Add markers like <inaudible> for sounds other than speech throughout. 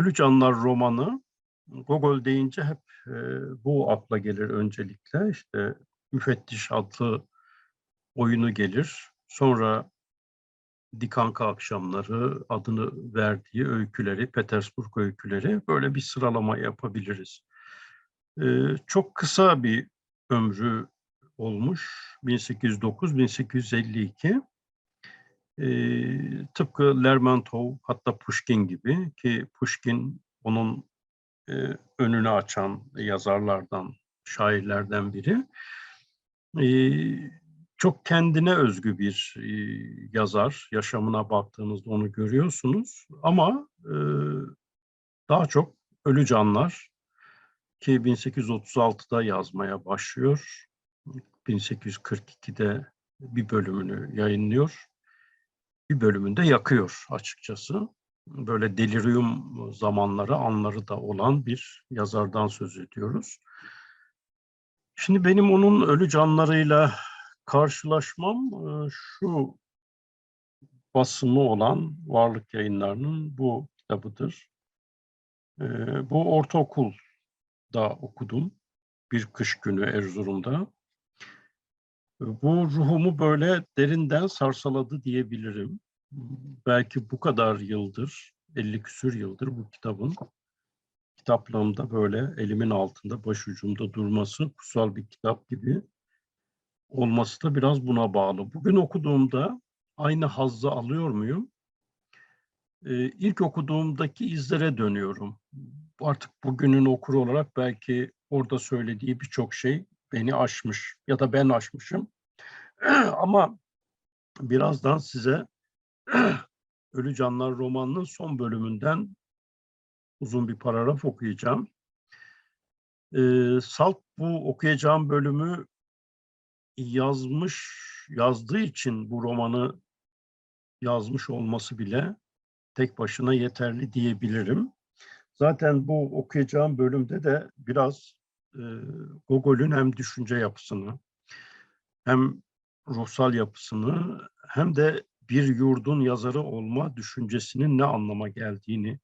Ölü Canlar romanı Gogol deyince hep e, bu akla gelir öncelikle. İşte Müfettiş adlı oyunu gelir. Sonra Dikanka akşamları adını verdiği öyküleri, Petersburg öyküleri böyle bir sıralama yapabiliriz. E, çok kısa bir ömrü olmuş. 1809-1852. E, tıpkı Lermontov hatta Pushkin gibi ki Pushkin onun e, önünü açan yazarlardan, şairlerden biri. E, çok kendine özgü bir e, yazar. Yaşamına baktığınızda onu görüyorsunuz. Ama e, daha çok Ölü Canlar ki 1836'da yazmaya başlıyor. 1842'de bir bölümünü yayınlıyor. Bir bölümünde yakıyor açıkçası. Böyle delirium zamanları, anları da olan bir yazardan söz ediyoruz. Şimdi benim onun ölü canlarıyla karşılaşmam e, şu basımı olan Varlık Yayınları'nın bu kitabıdır. E, bu ortaokulda okudum. Bir kış günü Erzurum'da. Bu ruhumu böyle derinden sarsaladı diyebilirim. Belki bu kadar yıldır, 50 küsür yıldır bu kitabın kitaplığımda böyle elimin altında, başucumda durması kutsal bir kitap gibi olması da biraz buna bağlı. Bugün okuduğumda aynı hazzı alıyor muyum? Ee, ilk okuduğumdaki izlere dönüyorum. Artık bugünün okuru olarak belki orada söylediği birçok şey beni aşmış ya da ben aşmışım. <clears throat> Ama birazdan size <clears throat> Ölü Canlar romanının son bölümünden uzun bir paragraf okuyacağım. Ee, Salt bu okuyacağım bölümü yazmış, yazdığı için bu romanı yazmış olması bile tek başına yeterli diyebilirim. Zaten bu okuyacağım bölümde de biraz e, Gogol'ün hem düşünce yapısını, hem ruhsal yapısını, hem de bir yurdun yazarı olma düşüncesinin ne anlama geldiğini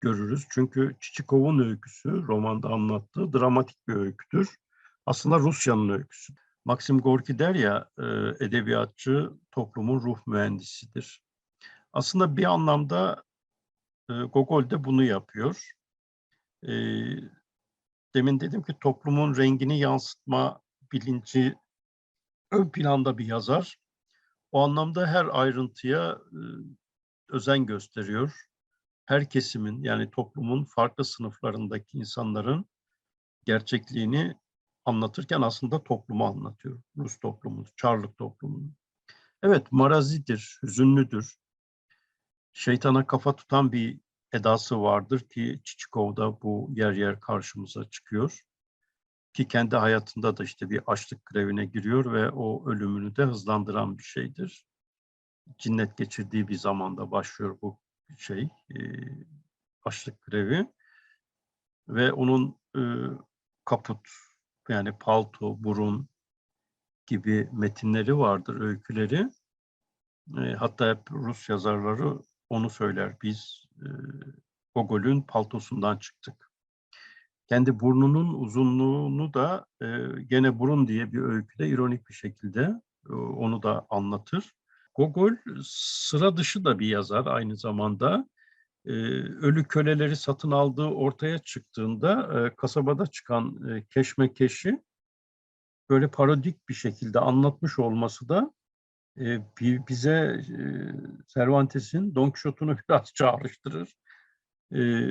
görürüz. Çünkü Çiçikov'un öyküsü, romanda anlattığı dramatik bir öyküdür. Aslında Rusya'nın öyküsü. Maxim Gorki der ya, edebiyatçı toplumun ruh mühendisidir. Aslında bir anlamda Gogol de bunu yapıyor. Demin dedim ki toplumun rengini yansıtma bilinci ön planda bir yazar. O anlamda her ayrıntıya e, özen gösteriyor. Her kesimin yani toplumun farklı sınıflarındaki insanların gerçekliğini anlatırken aslında toplumu anlatıyor. Rus toplumu, Çarlık toplumunu. Evet marazidir, hüzünlüdür. Şeytana kafa tutan bir edası vardır ki Çiçikov'da bu yer yer karşımıza çıkıyor. Ki kendi hayatında da işte bir açlık grevine giriyor ve o ölümünü de hızlandıran bir şeydir. Cinnet geçirdiği bir zamanda başlıyor bu şey, e, açlık grevi. Ve onun e, kaput, yani palto, burun gibi metinleri vardır, öyküleri. E, hatta hep Rus yazarları onu söyler. Biz Gogol'ün paltosundan çıktık. Kendi burnunun uzunluğunu da e, gene burun diye bir öyküde ironik bir şekilde e, onu da anlatır. Gogol sıra dışı da bir yazar aynı zamanda. E, ölü köleleri satın aldığı ortaya çıktığında e, kasabada çıkan e, keşmekeşi böyle parodik bir şekilde anlatmış olması da e, bize e, Cervantes'in Don Quixote'unu <laughs> biraz çağrıştırır. E,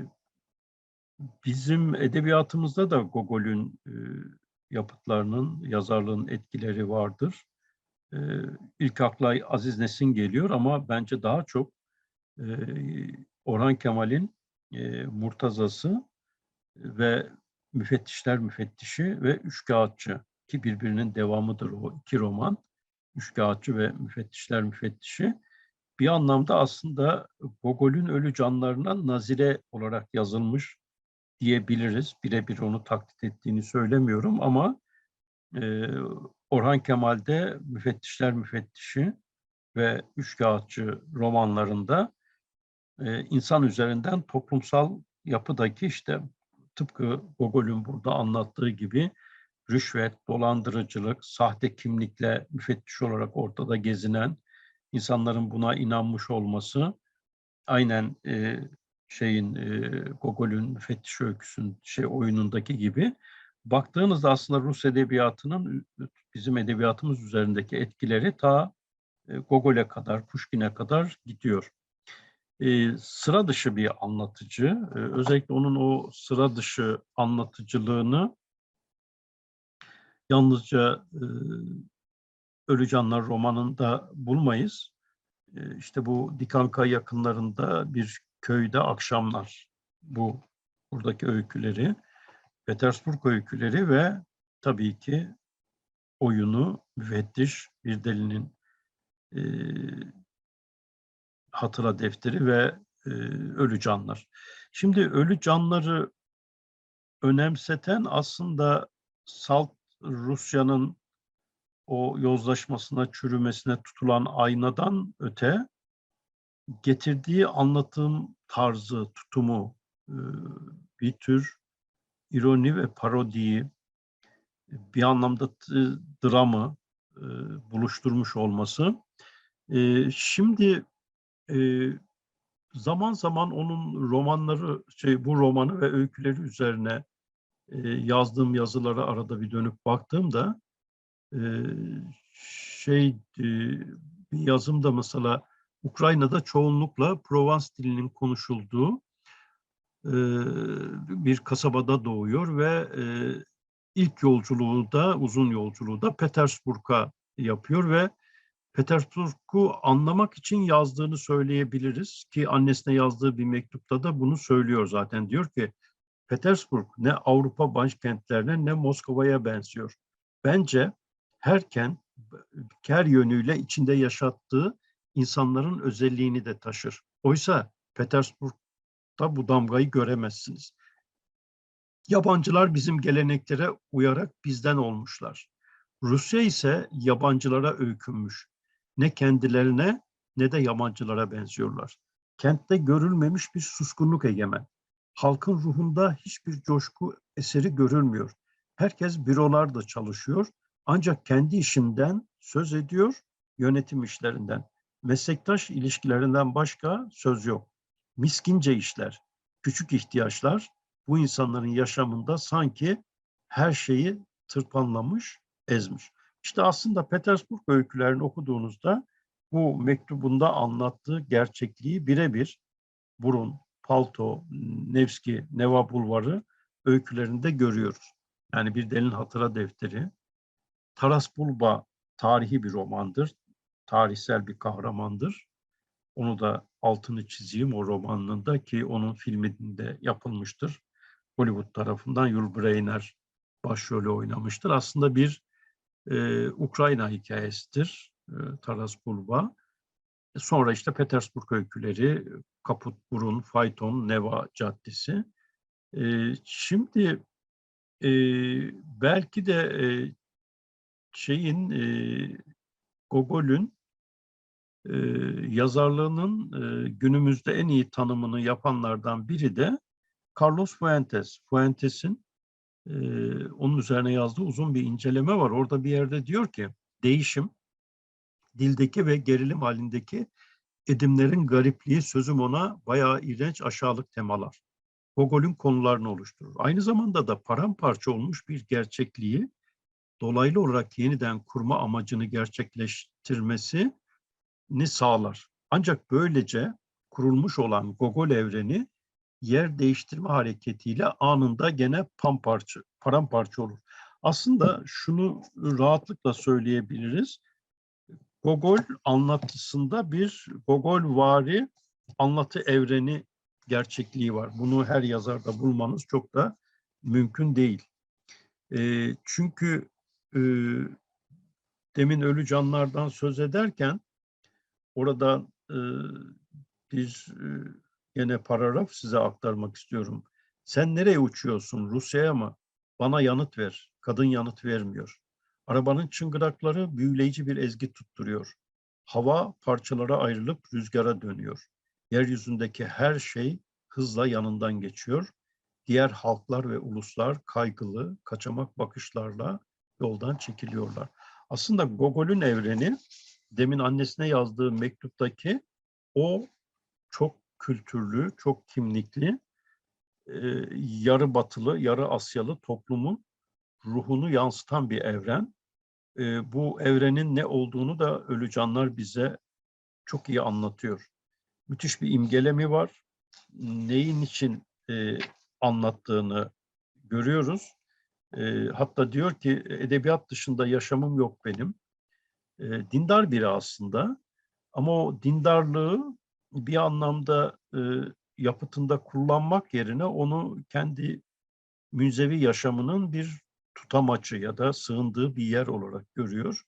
bizim edebiyatımızda da Gogol'ün e, yapıtlarının, yazarlığın etkileri vardır. E, ilk akla Aziz Nesin geliyor ama bence daha çok e, Orhan Kemal'in e, Murtazası ve Müfettişler Müfettişi ve Üçkağıtçı ki birbirinin devamıdır o iki roman. Üçkağıtçı ve Müfettişler Müfettişi bir anlamda aslında Gogol'ün ölü canlarına nazire olarak yazılmış diyebiliriz. Birebir onu taklit ettiğini söylemiyorum ama e, Orhan Kemal'de Müfettişler Müfettişi ve Üçkağıtçı romanlarında e, insan üzerinden toplumsal yapıdaki işte tıpkı Gogol'ün burada anlattığı gibi rüşvet, dolandırıcılık, sahte kimlikle müfettiş olarak ortada gezinen insanların buna inanmış olması aynen e, şeyin e, Gogol'ün müfettiş öyküsün şey oyunundaki gibi baktığınızda aslında Rus edebiyatının bizim edebiyatımız üzerindeki etkileri ta e, Gogol'e kadar, Pushkin'e kadar gidiyor. E, sıra dışı bir anlatıcı. E, özellikle onun o sıra dışı anlatıcılığını yalnızca e, Ölü Canlar romanında bulmayız. E, işte bu Dikanka yakınlarında bir köyde akşamlar bu buradaki öyküleri, Petersburg öyküleri ve tabii ki oyunu müfettiş bir delinin e, hatıra defteri ve e, ölü canlar. Şimdi ölü canları önemseten aslında salt Rusya'nın o yozlaşmasına, çürümesine tutulan aynadan öte getirdiği anlatım tarzı, tutumu, e, bir tür ironi ve parodiyi, bir anlamda dramı e, buluşturmuş olması. E, şimdi zaman zaman onun romanları, şey bu romanı ve öyküleri üzerine yazdığım yazılara arada bir dönüp baktığımda şey bir yazımda mesela Ukrayna'da çoğunlukla Provence dilinin konuşulduğu bir kasabada doğuyor ve ilk yolculuğu da uzun yolculuğu da Petersburg'a yapıyor ve Petersburg'u anlamak için yazdığını söyleyebiliriz ki annesine yazdığı bir mektupta da bunu söylüyor zaten. Diyor ki Petersburg ne Avrupa başkentlerine ne Moskova'ya benziyor. Bence her kent her yönüyle içinde yaşattığı insanların özelliğini de taşır. Oysa Petersburg'da bu damgayı göremezsiniz. Yabancılar bizim geleneklere uyarak bizden olmuşlar. Rusya ise yabancılara öykünmüş. Ne kendilerine ne de yabancılara benziyorlar. Kentte görülmemiş bir suskunluk egemen. Halkın ruhunda hiçbir coşku eseri görülmüyor. Herkes bürolarda çalışıyor ancak kendi işinden söz ediyor, yönetim işlerinden. Meslektaş ilişkilerinden başka söz yok. Miskince işler, küçük ihtiyaçlar bu insanların yaşamında sanki her şeyi tırpanlamış, ezmiş. İşte aslında Petersburg öykülerini okuduğunuzda bu mektubunda anlattığı gerçekliği birebir Burun, Palto, Nevski, Neva Bulvarı öykülerinde görüyoruz. Yani bir delin hatıra defteri. Taras Bulba tarihi bir romandır. Tarihsel bir kahramandır. Onu da altını çizeyim o romanında ki onun filminde yapılmıştır. Hollywood tarafından Yul Brynner başrolü oynamıştır. Aslında bir e, Ukrayna hikayesidir e, Taras Bulba. E, sonra işte Petersburg öyküleri, Kaput Burun, Fayton, Neva Caddesi. E, şimdi e, belki de e, şeyin e, Gogol'ün e, yazarlığının e, günümüzde en iyi tanımını yapanlardan biri de Carlos Fuentes. Fuentes'in e, onun üzerine yazdığı uzun bir inceleme var. Orada bir yerde diyor ki değişim dildeki ve gerilim halindeki edimlerin garipliği sözüm ona bayağı iğrenç aşağılık temalar. Gogol'ün konularını oluşturur. Aynı zamanda da paramparça olmuş bir gerçekliği dolaylı olarak yeniden kurma amacını gerçekleştirmesini sağlar. Ancak böylece kurulmuş olan Gogol evreni yer değiştirme hareketiyle anında gene pamparça, paramparça olur. Aslında şunu rahatlıkla söyleyebiliriz. Gogol anlatısında bir Gogol vari anlatı evreni gerçekliği var. Bunu her yazarda bulmanız çok da mümkün değil. E, çünkü e, demin ölü canlardan söz ederken orada e, bir e, yine paragraf size aktarmak istiyorum. Sen nereye uçuyorsun? Rusya'ya mı? Bana yanıt ver. Kadın yanıt vermiyor. Arabanın çıngırakları büyüleyici bir ezgi tutturuyor. Hava parçalara ayrılıp rüzgara dönüyor. Yeryüzündeki her şey hızla yanından geçiyor. Diğer halklar ve uluslar kaygılı, kaçamak bakışlarla yoldan çekiliyorlar. Aslında Gogol'ün evreni demin annesine yazdığı mektuptaki o çok kültürlü, çok kimlikli, yarı batılı, yarı Asyalı toplumun ruhunu yansıtan bir evren. E, bu evrenin ne olduğunu da Ölü Canlar bize çok iyi anlatıyor. Müthiş bir imgelemi var. Neyin için e, anlattığını görüyoruz. E, hatta diyor ki edebiyat dışında yaşamım yok benim. E, dindar biri aslında ama o dindarlığı bir anlamda e, yapıtında kullanmak yerine onu kendi münzevi yaşamının bir tutamaçı ya da sığındığı bir yer olarak görüyor.